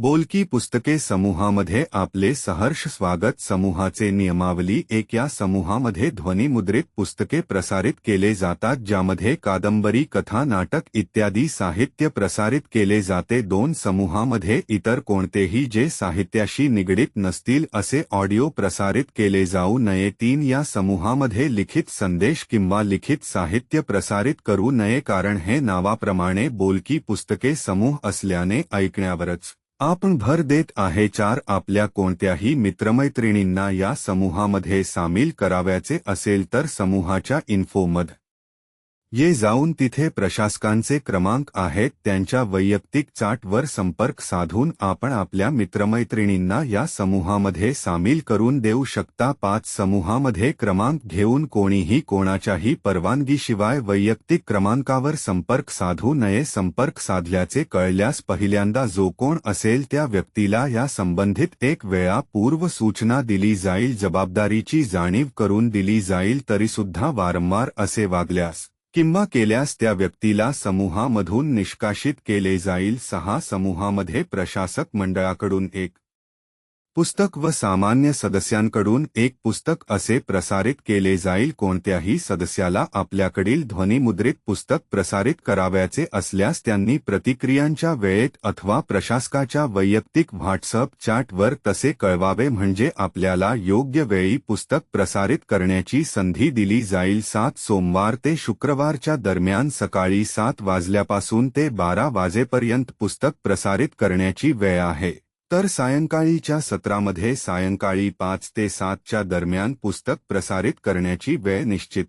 बोलकी पुस्तके समूहामध्ये आपले सहर्ष स्वागत समूहाचे नियमावली एक या समूहामध्ये ध्वनिमुद्रित पुस्तके प्रसारित केले जातात, ज्यामध्ये कादंबरी, कथा, नाटक इत्यादी साहित्य प्रसारित केले जाते. दोन समूहामध्ये इतर कोणतेही जे साहित्याशी निगडीत नसतील, असे ऑडिओ प्रसारित केले जाऊ नये. तीन, या समूहामध्ये लिखित संदेश किंवा लिखित साहित्य प्रसारित करू नये, कारण हे नावाप्रमाणे बोलकी पुस्तके समूह असल्याने ऐकण्यावरच आपण भर देत आहे चार आपल्या कोणत्याही मित्रमैत्रिणींना या समूहामध्ये सामील कराव्याचे असेल तर समूहाच्या इन्फोमध ये जाऊन तिथे प्रशासकांचे क्रमांक आहेत त्यांच्या वैयक्तिक चाटवर संपर्क साधून आपण आपल्या मित्रमैत्रिणींना या समूहामध्ये सामील करून देऊ शकता. पाच समूहामध्ये क्रमांक घेऊन कोणीही कोणाच्याही परवानगीशिवाय वैयक्तिक क्रमांकावर संपर्क साधू नये. संपर्क साधल्याचे कळल्यास पहिल्यांदा जो कोण असेल त्या व्यक्तीला या संबंधित एक वेळा पूर्व सूचना दिली जाईल. जबाबदारीची जाणीव करून दिली जाईल तरीसुद्धा वारंवार असे वागल्यास. किंवा केल्यास त्या व्यक्तीला समूहामधून निष्काशित केले जाईल. सहा समूहामध्ये प्रशासक मंडळाकडून एक पुस्तक व सामान्य सदस्यांकडून एक पुस्तक असे प्रसारित केले जाईल. कोणत्याही सदस्याला आपल्याकडील ध्वनिमुद्रित पुस्तक प्रसारित करावयाचे असल्यास त्यांनी प्रतिक्रियांच्या वेळेत अथवा प्रशासकाच्या वैयक्तिक व्हॉट्सअप चॅटवर तसे कळवावे म्हणजे आपल्याला योग्य वेळी पुस्तक प्रसारित करण्याची संधी दिली जाईल. सात सोमवार ते शुक्रवारच्या दरम्यान सकाळी सात वाजल्यापासून ते बारा वाजेपर्यंत पुस्तक प्रसारित करण्याची वेळ आहे. तर सायंकाळीच्या सत्रामध्ये सायंकाळी पाच ते सातच्या दरम्यान पुस्तक प्रसारित करण्याची वेळ निश्चित.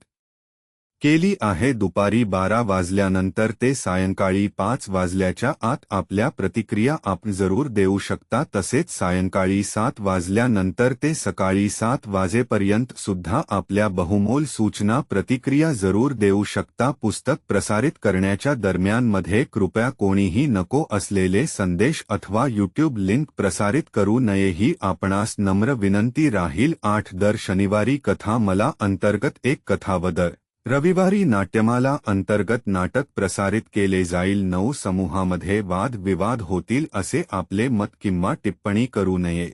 केली आहे दुपारी बारा वाजल्यानंतर ते सायंकाळी पाच वाजल्याच्या आत आपल्या प्रतिक्रिया आपण जरूर देऊ शकता तसेच सायंकाळी सात वाजल्यानंतर ते सकाळी सात वाजेपर्यंत सुद्धा आपल्या बहुमोल सूचना प्रतिक्रिया जरूर देऊ शकता पुस्तक प्रसारित करण्याच्या दरम्यानमध्ये कृपया कोणीही नको असलेले संदेश अथवा यूट्यूब लिंक प्रसारित करू नये ही आपणास नम्र विनंती राहील. आठ दर शनिवारी कथा मला अंतर्गत एक कथावदर रविवारी नाट्यमाला अंतर्गत नाटक प्रसारित केले जाईल. नऊ समूहामध्ये वाद विवाद होतील असे आपले मत किंवा टिप्पणी करू नये.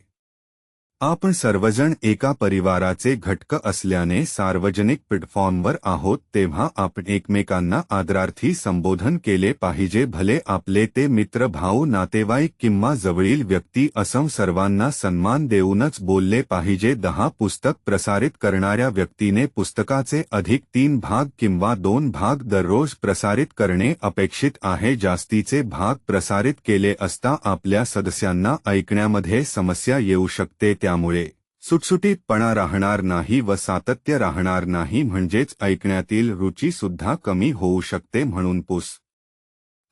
आपण सर्वजण एका परिवाराचे घटक असल्याने सार्वजनिक प्लॅटफॉर्मवर आहोत तेव्हा आपण एकमेकांना आदरार्थी संबोधन केले पाहिजे भले आपले ते मित्र भाऊ नातेवाईक किंवा जवळील व्यक्ती असं सर्वांना सन्मान देऊनच बोलले पाहिजे. दहा पुस्तक प्रसारित करणाऱ्या व्यक्तीने पुस्तकाचे अधिक तीन भाग किंवा दोन भाग दररोज प्रसारित करणे अपेक्षित आहे. जास्तीचे भाग प्रसारित केले असता आपल्या सदस्यांना ऐकण्यामध्ये समस्या येऊ शकते. त्यामुळे सुटसुटीतपणा राहणार नाही व सातत्य राहणार नाही म्हणजेच ऐकण्यातील रुची सुद्धा कमी होऊ शकते म्हणून पुस.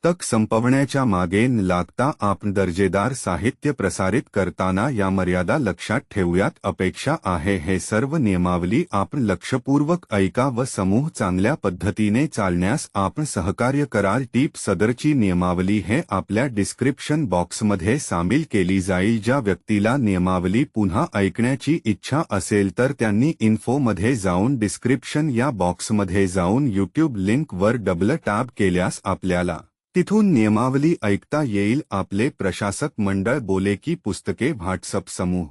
तक संपवण्याच्या मागे न लागता आपण दर्जेदार साहित्य प्रसारित करताना या मर्यादा लक्षात ठेवूयात. अपेक्षा आहे हे सर्व नियमावली आपण लक्षपूर्वक ऐका व समूह चांगल्या पद्धतीने चालण्यास आपण सहकार्य कराल. टीप सदरची नियमावली हे आपल्या डिस्क्रिप्शन बॉक्समध्ये सामील केली जाईल. ज्या व्यक्तीला नियमावली पुन्हा ऐकण्याची इच्छा असेल तर त्यांनी इन्फोमध्ये जाऊन डिस्क्रिप्शन या बॉक्समध्ये जाऊन यूट्यूब लिंकवर डबल टॅब केल्यास आपल्याला तिथून नियमावली ऐकता येईल आपले प्रशासक मंडळ बोले की पुस्तके व्हॉट्सअप समूह.